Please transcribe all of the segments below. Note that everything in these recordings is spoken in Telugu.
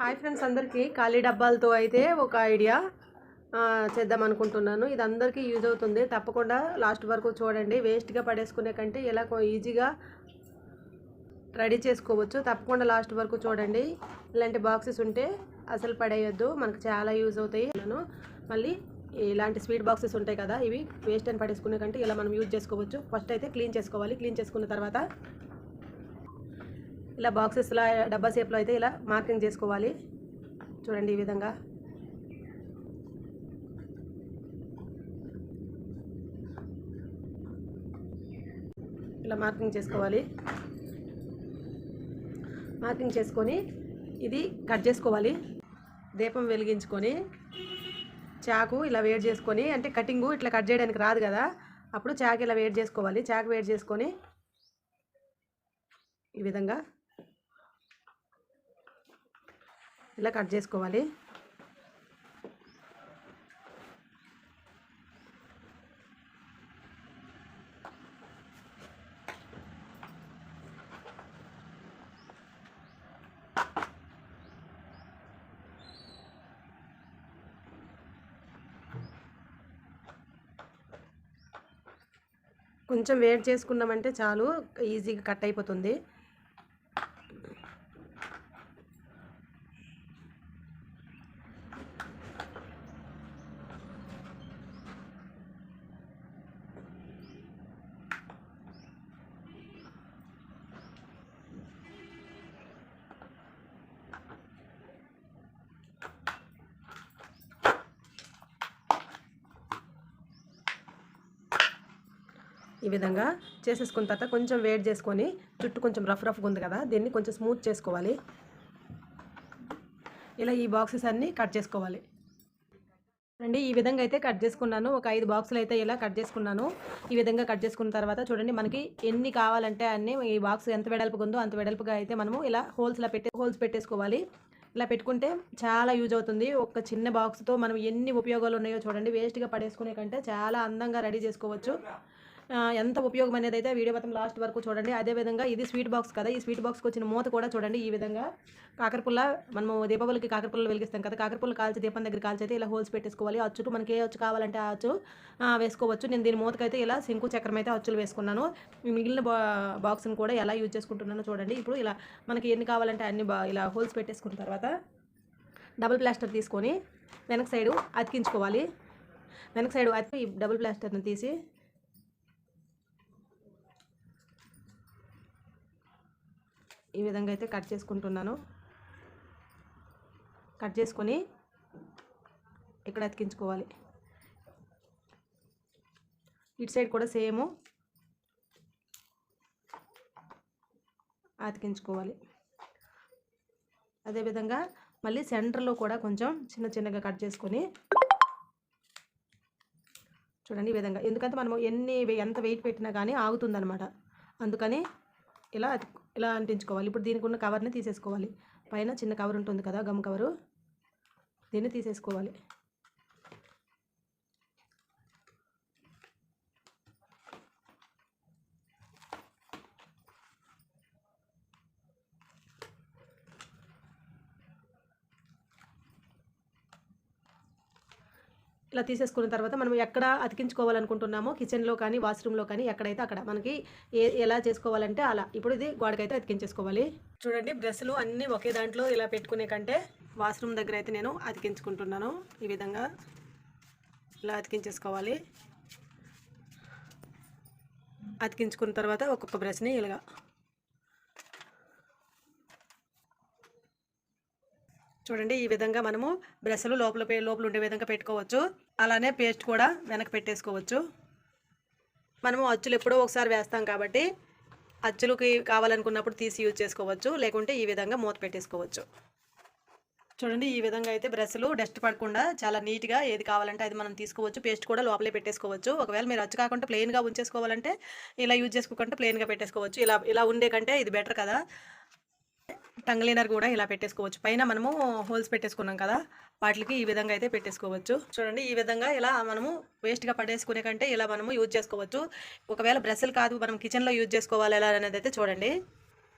హాయ్ ఫ్రెండ్స్ అందరికీ. ఖాళీ డబ్బాలతో అయితే ఒక ఐడియా చేద్దాం అనుకుంటున్నాను. ఇది అందరికీ యూజ్ అవుతుంది. తప్పకుండా లాస్ట్ వరకు చూడండి. వేస్ట్గా పడేసుకునే కంటే ఇలా ఈజీగా రెడీ చేసుకోవచ్చు. తప్పకుండా లాస్ట్ వరకు చూడండి. ఇలాంటి బాక్సెస్ ఉంటే అసలు పడేయొద్దు. మనకు చాలా యూజ్ అవుతాయి. నేను మళ్ళీ ఇలాంటి స్వీట్ బాక్సెస్ ఉంటాయి కదా ఇవి వేస్ట్ అని పడేసుకునే కంటే ఇలా మనం యూజ్ చేసుకోవచ్చు. ఫస్ట్ అయితే క్లీన్ చేసుకోవాలి. క్లీన్ చేసుకున్న తర్వాత ఇలా బాక్సెస్లా డబ్బా షేప్లో అయితే ఇలా మార్కింగ్ చేసుకోవాలి. చూడండి ఈ విధంగా. ఇలా మార్కింగ్ చేసుకోవాలి. మార్కింగ్ చేసుకొని ఇది కట్ చేసుకోవాలి. దీపం వెలిగించుకొని చాకు ఇలా వేడి చేసుకొని అంటే కటింగు ఇట్లా కట్ చేయడానికి రాదు కదా. అప్పుడు చాకు ఇలా వేడి చేసుకోవాలి. చాకు వేడి చేసుకొని ఈ విధంగా ఇలా కట్ చేసుకోవాలి. కొంచెం వేడి చేసుకున్నామంటే చాలు ఈజీగా కట్ అయిపోతుంది. ఈ విధంగా చేసేసుకున్న తర్వాత కొంచెం వేడి చేసుకొని చుట్టూ కొంచెం రఫ్ రఫ్గా ఉంది కదా దీన్ని కొంచెం స్మూత్ చేసుకోవాలి. ఇలా ఈ బాక్సెస్ అన్నీ కట్ చేసుకోవాలి. చూడండి ఈ విధంగా అయితే కట్ చేసుకున్నాను. ఒక ఐదు బాక్సులు అయితే ఇలా కట్ చేసుకున్నాను. ఈ విధంగా కట్ చేసుకున్న తర్వాత చూడండి మనకి ఎన్ని కావాలంటే అన్ని ఈ బాక్స్ ఎంత వెడల్పుగా ఉందో అంత వెడల్పుగా అయితే మనము ఇలా హోల్స్లా పెట్టే హోల్స్ పెట్టేసుకోవాలి. ఇలా పెట్టుకుంటే చాలా యూజ్ అవుతుంది. ఒక చిన్న బాక్స్తో మనం ఎన్ని ఉపయోగాలు ఉన్నాయో చూడండి వేస్ట్గా పడేసుకునే కంటే చాలా అందంగా రెడీ చేసుకోవచ్చు. ఎంత ఉపయోగం అనేది అయితే వీడియో మొత్తం లాస్ట్ వరకు చూడండి. అదేవిధంగా ఇది స్వీట్ బాక్స్ కదా. ఈ స్వీట్ బాక్స్కి వచ్చిన మూత కూడా చూడండి. ఈ విధంగా కాకరపుల్ల మనము దీపావళికి కాకరపుల్ల వెలిగిస్తాం కదా. కాకరపుల్ల కాల్చి దీపం దగ్గర కాల్చైతే ఇలా హోల్స్ పెట్టేసుకోవాలి. అచ్చుకు మనకి ఏ అచ్చు కావాలంటే ఆ అచ్చు వేసుకోవచ్చు. నేను దీని మూతకైతే ఇలా శంకు చక్రం అయితే అచ్చులు వేసుకున్నాను. మిగిలిన బా బాక్స్ని కూడా ఎలా యూజ్ చేసుకుంటున్నానో చూడండి. ఇప్పుడు ఇలా మనకి ఎన్ని కావాలంటే అన్ని బా ఇలా హోల్స్ పెట్టేసుకున్న తర్వాత డబుల్ ప్లాస్టర్ తీసుకొని వెనక సైడు అతికించుకోవాలి. వెనక సైడు అతికి డబుల్ ప్లాస్టర్ని తీసి ఈ విధంగా అయితే కట్ చేసుకుంటున్నాను. కట్ చేసుకొని ఇక్కడ అతికించుకోవాలి. ఇటు సైడ్ కూడా సేమ్ అతికించుకోవాలి. అదేవిధంగా మళ్ళీ సెంటర్లో కూడా కొంచెం చిన్న చిన్నగా కట్ చేసుకొని చూడండి ఈ విధంగా. ఎందుకంటే మనము ఎన్ని ఎంత వెయిట్ పెట్టినా కానీ ఆగుతుందనమాట అందుకని ఇలా ఇలా అంటించుకోవాలి. ఇప్పుడు దీనికి ఉన్న కవర్ని తీసేసుకోవాలి. పైన చిన్న కవర్ ఉంటుంది కదా గమ్ కవరు దీన్ని తీసేసుకోవాలి. ఇలా తీసేసుకున్న తర్వాత మనం ఎక్కడ అతికించుకోవాలనుకుంటున్నామో కిచెన్లో కానీ వాష్రూమ్లో కానీ ఎక్కడైతే అక్కడ మనకి ఏ ఎలా చేసుకోవాలంటే అలా. ఇప్పుడు ఇది గోడకైతే అతికించేసుకోవాలి. చూడండి బ్రష్లు అన్నీ ఒకే దాంట్లో ఇలా పెట్టుకునే కంటే వాష్రూమ్ దగ్గర అయితే నేను అతికించుకుంటున్నాను. ఈ విధంగా ఇలా అతికించేసుకోవాలి. అతికించుకున్న తర్వాత ఒక్కొక్క బ్రష్ని ఇలాగా చూడండి ఈ విధంగా మనము బ్రష్లు లోపల పే- లోపల ఉండే విధంగా పెట్టుకోవచ్చు. అలానే పేస్ట్ కూడా వెనక పెట్టేసుకోవచ్చు. మనము అచ్చులు ఎప్పుడో ఒకసారి వేస్తాం కాబట్టి అచ్చులకి కావాలనుకున్నప్పుడు తీసి యూజ్ చేసుకోవచ్చు. లేకుంటే ఈ విధంగా మూత పెట్టేసుకోవచ్చు. చూడండి ఈ విధంగా అయితే బ్రష్లు డస్ట్ పడకుండా చాలా నీట్గా ఏది కావాలంటే అది మనం తీసుకోవచ్చు. పేస్ట్ కూడా లోపలే పెట్టేసుకోవచ్చు. ఒకవేళ మీరు అచ్చు కాకుండా ప్లెయిన్గా ఉంచేసుకోవాలంటే ఇలా యూజ్ చేసుకోకుండా ప్లెయిన్గా పెట్టేసుకోవచ్చు. ఇలా ఇలా ఉండే కంటే ఇది బెటర్ కదా. టంగ్ లీనర్ కూడా ఇలా పెట్టేసుకోవచ్చు. పైన మనము హోల్స్ పెట్టేసుకున్నాం కదా వాటికి ఈ విధంగా అయితే పెట్టేసుకోవచ్చు. చూడండి ఈ విధంగా ఇలా మనము వేస్ట్గా పడేసుకునే కంటే ఇలా మనము యూజ్ చేసుకోవచ్చు. ఒకవేళ బ్రష్లు కాదు మనం కిచెన్లో యూజ్ చేసుకోవాలి ఎలా అనేది అయితే చూడండి.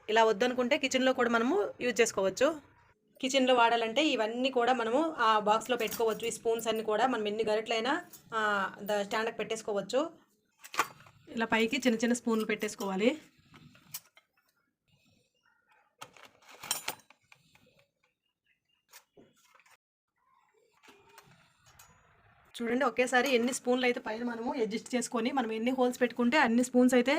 ఇలా వద్దనుకుంటే కిచెన్లో కూడా మనము యూజ్ చేసుకోవచ్చు. కిచెన్లో వాడాలంటే ఇవన్నీ కూడా మనము ఆ బాక్స్లో పెట్టుకోవచ్చు. ఈ స్పూన్స్ అన్నీ కూడా మనం ఎన్ని గరిటలైనా ద స్టాండ్కి పెట్టేసుకోవచ్చు. ఇలా పైకి చిన్న చిన్న స్పూన్లు పెట్టేసుకోవాలి. చూడండి ఒకేసారి ఎన్ని స్పూన్లు అయితే పైన మనము అడ్జస్ట్ చేసుకొని మనం ఎన్ని హోల్స్ పెట్టుకుంటే అన్ని స్పూన్స్ అయితే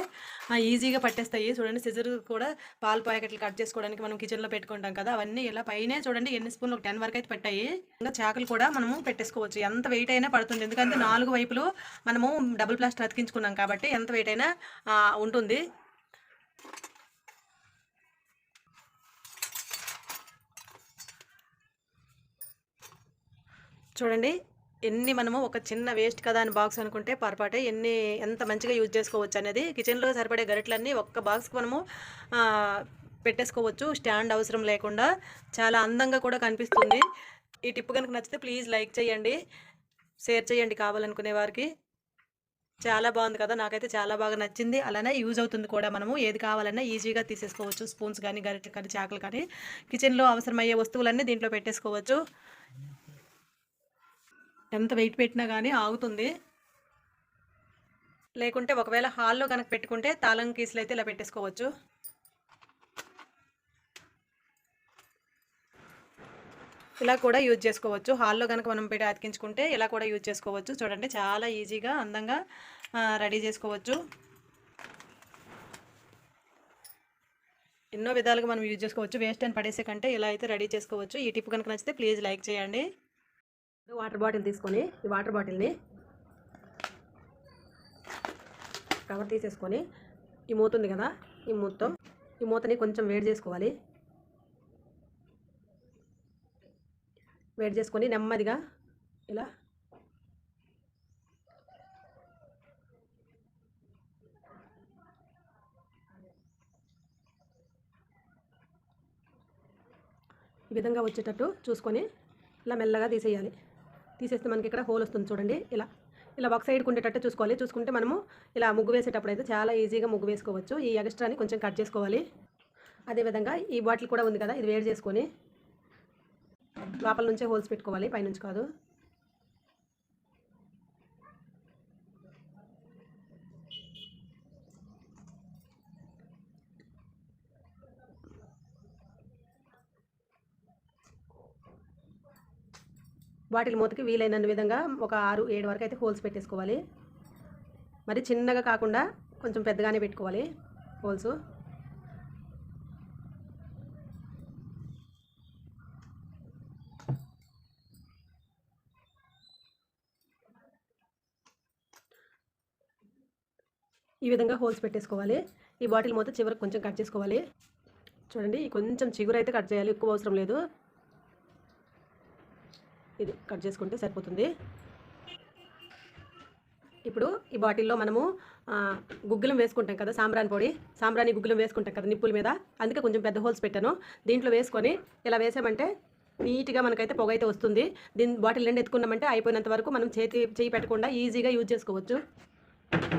ఈజీగా పట్టేస్తాయి. చూడండి సిజర్ కూడా పాల ప్యాకెట్లు కట్ చేసుకోవడానికి మనం కిచెన్లో పెట్టుకుంటాం కదా అవన్నీ ఇలా పైనే చూడండి ఎన్ని స్పూన్లు ఒక టెన్ వరకు అయితే పెట్టాయి. ఇంకా చాకులు కూడా మనము పెట్టేసుకోవచ్చు. ఎంత వెయిట్ అయినా పడుతుంది. ఎందుకంటే నాలుగు వైపులు మనము డబుల్ ప్లాస్టర్ అతికించుకున్నాం కాబట్టి ఎంత వెయిట్ అయినా ఉంటుంది. చూడండి ఎన్ని మనము ఒక చిన్న వేస్ట్ కదా అని బాక్స్ అనుకుంటే పొరపాటే ఎన్ని ఎంత మంచిగా యూజ్ చేసుకోవచ్చు అనేది కిచెన్లో సరిపడే గరిటలన్నీ ఒక్క బాక్స్కి మనము పెట్టేసుకోవచ్చు. స్టాండ్ అవసరం లేకుండా చాలా అందంగా కూడా కనిపిస్తుంది. ఈ టిప్ కనుక నచ్చితే ప్లీజ్ లైక్ చేయండి. షేర్ చేయండి కావాలనుకునే వారికి. చాలా బాగుంది కదా. నాకైతే చాలా బాగా నచ్చింది. అలానే యూజ్ అవుతుంది కూడా మనము. ఏది కావాలన్నా ఈజీగా తీసేసుకోవచ్చు. స్పూన్స్ కానీ గరిటెలు కానీ చాకులు కానీ. కిచెన్లో అవసరమయ్యే వస్తువులన్నీ దీంట్లో పెట్టేసుకోవచ్చు. ఎంత వెయిట్ పెట్టినా కానీ ఆగుతుంది. లేకుంటే ఒకవేళ హాల్లో కనుక పెట్టుకుంటే తాళం కీసులు అయితే ఇలా పెట్టేసుకోవచ్చు. ఇలా కూడా యూజ్ చేసుకోవచ్చు. హాల్లో కనుక మనం పెట్టి అతికించుకుంటే ఇలా కూడా యూజ్ చేసుకోవచ్చు. చూడండి చాలా ఈజీగా అందంగా రెడీ చేసుకోవచ్చు. ఎన్నో విధాలుగా మనం యూజ్ చేసుకోవచ్చు. వేస్ట్ అని పడేసే కంటే ఇలా అయితే రెడీ చేసుకోవచ్చు. ఈ టిప్ కనుక నచ్చితే ప్లీజ్ లైక్ చేయండి. వాటర్ బాటిల్ తీసుకొని ఈ వాటర్ బాటిల్ని కవర్ తీసేసుకొని ఈ మూత ఉంది కదా ఈ మూతతో ఈ మూతని కొంచెం వేడి చేసుకోవాలి. వేడి చేసుకొని నెమ్మదిగా ఇలా ఈ విధంగా వచ్చేటట్టు చూసుకొని ఇలా మెల్లగా తీసేయాలి. తీసేస్తే మనకి ఇక్కడ హోల్ వస్తుంది చూడండి. ఇలా ఇలా ఒక సైడ్కి ఉండేటట్టు చూసుకోవాలి. చూసుకుంటే మనము ఇలా ముగ్గు వేసేటప్పుడు అయితే చాలా ఈజీగా ముగ్గు వేసుకోవచ్చు. ఈ ఎగస్ట్రాని కొంచెం కట్ చేసుకోవాలి. అదేవిధంగా ఈ బాటిల్ కూడా ఉంది కదా ఇది వేడి చేసుకొని లోపల నుంచే హోల్స్ పెట్టుకోవాలి పైనుంచి కాదు. బాటిల్ మూతకి వీలైన విధంగా ఒక ఆరు ఏడు వరకు అయితే హోల్స్ పెట్టేసుకోవాలి. మరి చిన్నగా కాకుండా కొంచెం పెద్దగానే పెట్టుకోవాలి హోల్స్. ఈ విధంగా హోల్స్ పెట్టేసుకోవాలి. ఈ బాటిల్ మూత చివరికి కొంచెం కట్ చేసుకోవాలి. చూడండి కొంచెం చిగురు అయితే కట్ చేయాలి ఎక్కువ అవసరం లేదు. ఇది కట్ చేసుకుంటే సరిపోతుంది. ఇప్పుడు ఈ బాటిల్లో మనము గుగ్గులం వేసుకుంటాం కదా సాంబ్రాన్ పొడి. సాంబ్రాని గుగ్గులం వేసుకుంటాం కదా నిప్పుల మీద. అందుకే కొంచెం పెద్ద హోల్స్ పెట్టాను. దీంట్లో వేసుకొని ఇలా వేసామంటే నీట్గా మనకైతే పొగ అయితే వస్తుంది. దీని బాటిల్ నిండా ఎత్తుకున్నామంటే అయిపోయినంత వరకు మనం చేతి చేయి పెట్టకుండా ఈజీగా యూజ్ చేసుకోవచ్చు.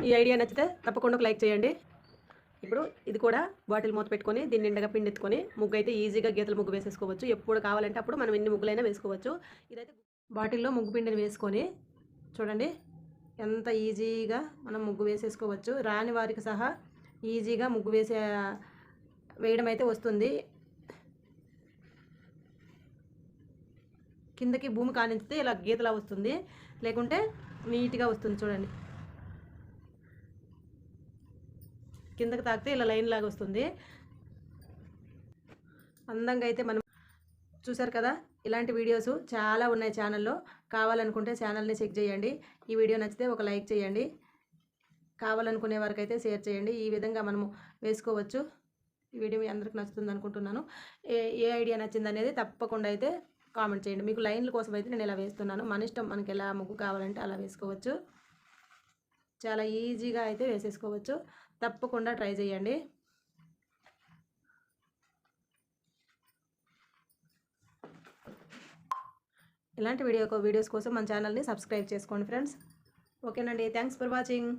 ఈ ఐడియా నచ్చితే తప్పకుండా ఒక లైక్ చేయండి. ఇప్పుడు ఇది కూడా బాటిల్ మూత పెట్టుకొని దీన్ని నిండగా పిండి ఎత్తుకొని ముగ్గు అయితే ఈజీగా గీతల ముగ్గు వేసేసుకోవచ్చు. ఎప్పుడు కావాలంటే అప్పుడు మనం ఎన్ని ముగ్గులైనా వేసుకోవచ్చు. ఇదైతే బాటిల్లో ముగ్గు పిండిని వేసుకొని చూడండి ఎంత ఈజీగా మనం ముగ్గు వేసేసుకోవచ్చు. రాని వారికి సహా ఈజీగా ముగ్గు వేసే వేయడం అయితే వస్తుంది. కిందకి భూమి కానిస్తే ఇలా గీతలా వస్తుంది. లేకుంటే నీట్గా వస్తుంది చూడండి. కిందకి తాకితే ఇలా లైన్ లాగా వస్తుంది. అందంగా అయితే మనం చూసారు కదా ఇలాంటి వీడియోస్ చాలా ఉన్నాయి ఛానల్లో. కావాలనుకుంటే ఛానల్ని చెక్ చేయండి. ఈ వీడియో నచ్చితే ఒక లైక్ చేయండి. కావాలనుకునే వారికి అయితే షేర్ చేయండి. ఈ విధంగా మనము వేసుకోవచ్చు. ఈ వీడియో మీ అందరికి నచ్చుతుంది అనుకుంటున్నాను. ఏ ఏ ఐడియా నచ్చింది అనేది తప్పకుండా అయితే కామెంట్ చేయండి. మీకు లైన్ల కోసం అయితే నేను ఇలా వేస్తున్నాను. మన ఇష్టం మనకి ఎలా ముగ్గు కావాలంటే అలా వేసుకోవచ్చు. చాలా ఈజీగా అయితే వేసేసుకోవచ్చు. తప్పకుండా ట్రై చేయండి. ఇలాంటి వీడియో వీడియోస్ కోసం మన ఛానల్ని సబ్స్క్రైబ్ చేసుకోండి ఫ్రెండ్స్. ఓకేనండి. Thanks for watching.